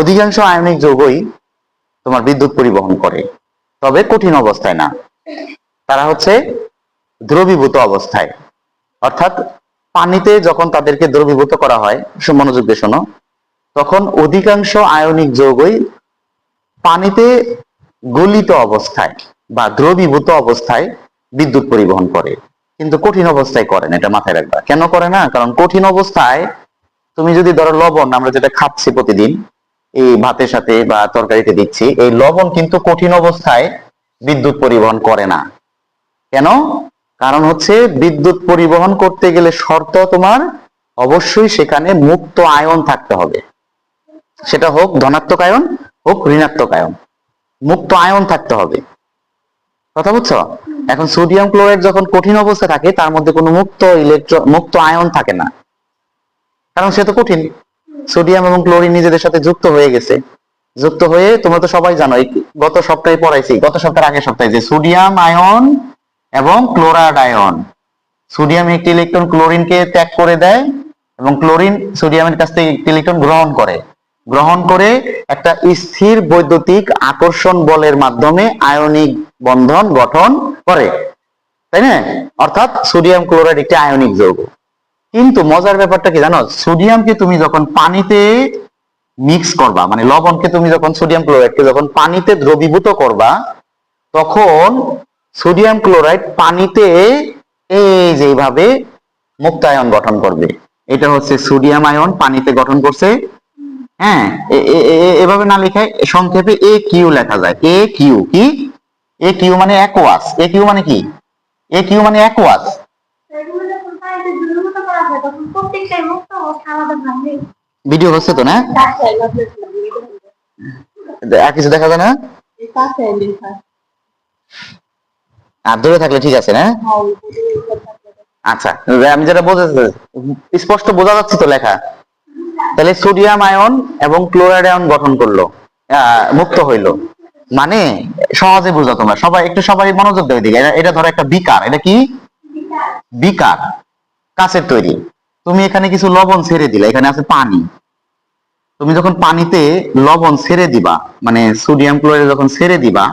অধিকাংশ আয়নিক যৌগই তোমার বিদ্যুৎ পরিবহন করে, তবে কঠিন অবস্থায় না। তারা হচ্ছে দ্রবীভূত অবস্থায়। অর্থাৎ পানিতে যখন তাদেরকে দ্রবীভূত করা হয় মনোযোগ দিয়ে শোনো, তখন অধিকাংশ আয়নিক যৌগই পানিতে গলিত অবস্থায় বা দ্রবীভূত অবস্থায় বিদ্যুৎ পরিবহন করে। কিন্তু কঠিন অবস্থায় করে না, এটা মাথায় রাখবা। কেন করে না? কারণ কঠিন অবস্থায় তুমি যদি ধরো লবণ, আমরা যেটা খাচ্ছি প্রতিদিন এই ভাতের সাথে বা তরকারিতে দিচ্ছি। এই লবণ কিন্তু কঠিন অবস্থায় বিদ্যুৎ পরিবহন করে না। কেন? কারণ হচ্ছে বিদ্যুৎ পরিবহন করতে গেলে শর্ত তোমার অবশ্যই সেখানে মুক্ত আয়ন থাকতে হবে। সেটা হোক ধনাত্মক আয়ন, হোক ঋণাত্মক আয়ন। মুক্ত আয়ন থাকতে হবে। কথা বুঝছ? এখন সোডিয়াম ক্লোরাইড যখন কঠিন অবস্থা থাকে, তার মধ্যে কোনো মুক্ত ইলেকট্রন মুক্ত আয়ন থাকে না। কারণ সে তো কঠিন। সোডিয়াম এবং ক্লোরিন নিজেদের সাথে যুক্ত হয়ে গেছে। যুক্ত হয়ে তোমরা তো সবাই জানো গত সপ্তাহে পড়াইছি, গত সপ্তাহের আগের সপ্তাহে যে সোডিয়াম, আয়ন এবং ক্লোরাইড আয়ন সোডিয়াম একটি ইলেকট্রন ক্লোরিনকে ত্যাগ করে দেয় এবং ক্লোরিন সোডিয়ামের কাছ থেকে একটি ইলেকট্রন গ্রহণ করে। গ্রহণ করে একটা স্থির বৈদ্যুতিক আকর্ষণ বলের মাধ্যমে আয়নিক বন্ধন গঠন করে। তাই না? অর্থাৎ সোডিয়াম ক্লোরাইড একটি আয়নিক যৌগ। কিন্তু মজার ব্যাপারটা কি জানো? সোডিয়ামকে তুমি যখন পানিতে মিক্স করবা মানে লবণকে তুমি যখন সোডিয়াম ক্লোরাইডকে যখন পানিতে দ্রবীভূত করবা, তখন সোডিয়াম ক্লোরাইড পানিতে এই যেভাবে মুক্তায়ন গঠন করবে। এটা হচ্ছে সোডিয়াম আয়ন পানিতে গঠন করছে। হ্যাঁ এভাবে না লিখায় সংক্ষেপে এ কিউ লেখা যায়। এ কিউ, কি? এ কিউ মানে অ্যাকোয়াস এ কিউ মানে কি? এ কিউ মানে অ্যাকোয়াস হয় তখন প্রত্যেকটাই মুক্ত অবস্থা আলাদা ভাবে ভিডিও হচ্ছে তো না? আর কিছু দেখা যায় না? আর দূরে থাকলে ঠিক আছে না? আচ্ছা আমি যেটা বোঝাতে স্পষ্ট বোঝা যাচ্ছে তো লেখা। তাহলে সোডিয়াম আয়ন এবং ক্লোরাইড আয়ন গঠন করল আহ, মুক্ত হইল। মানে সহজে বোঝা তোমরা। সবাই একটু সবাই মনোযোগ দেবে দিকে এটা ধরো একটা বিকার। এটা কি? বিকার। কাছের তৈরি। তুমি এখানে কিছু লবণ ছেড়ে দিলে, এখানে আছে পানি। তুমি যখন পানিতে লবণ ছেড়ে দিবা মানে সোডিয়াম ক্লোরাইড যখন ছেড়ে দিবা,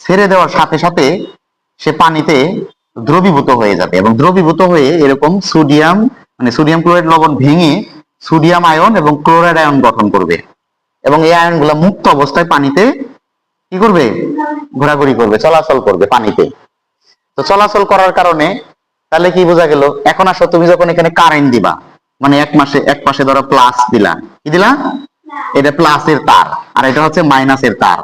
ছেড়ে দেওয়ার সাথে সাথে সে পানিতে দ্রবীভূত হয়ে যাবে এবং দ্রবীভূত হয়ে এরকম সোডিয়াম মানে সোডিয়াম ক্লোরাইড লবণ ভেঙে সোডিয়াম আয়ন এবং ক্লোরাইড আয়ন গঠন করবে। এবং এই আয়নগুলো মুক্ত অবস্থায় পানিতে কি করবে? ঘোরাঘুরি করবে, চলাচল করবে পানিতে। তো চলাচল করার কারণে তাহলে কি বোঝা গেল? এখন আসো তুমি যখন এখানে কারেন্ট দিবা মানে এক মাসে এক পাশে ধরো প্লাস দিলা কি দিলা? এটা প্লাসের তার আর এটা হচ্ছে মাইনাসের তার।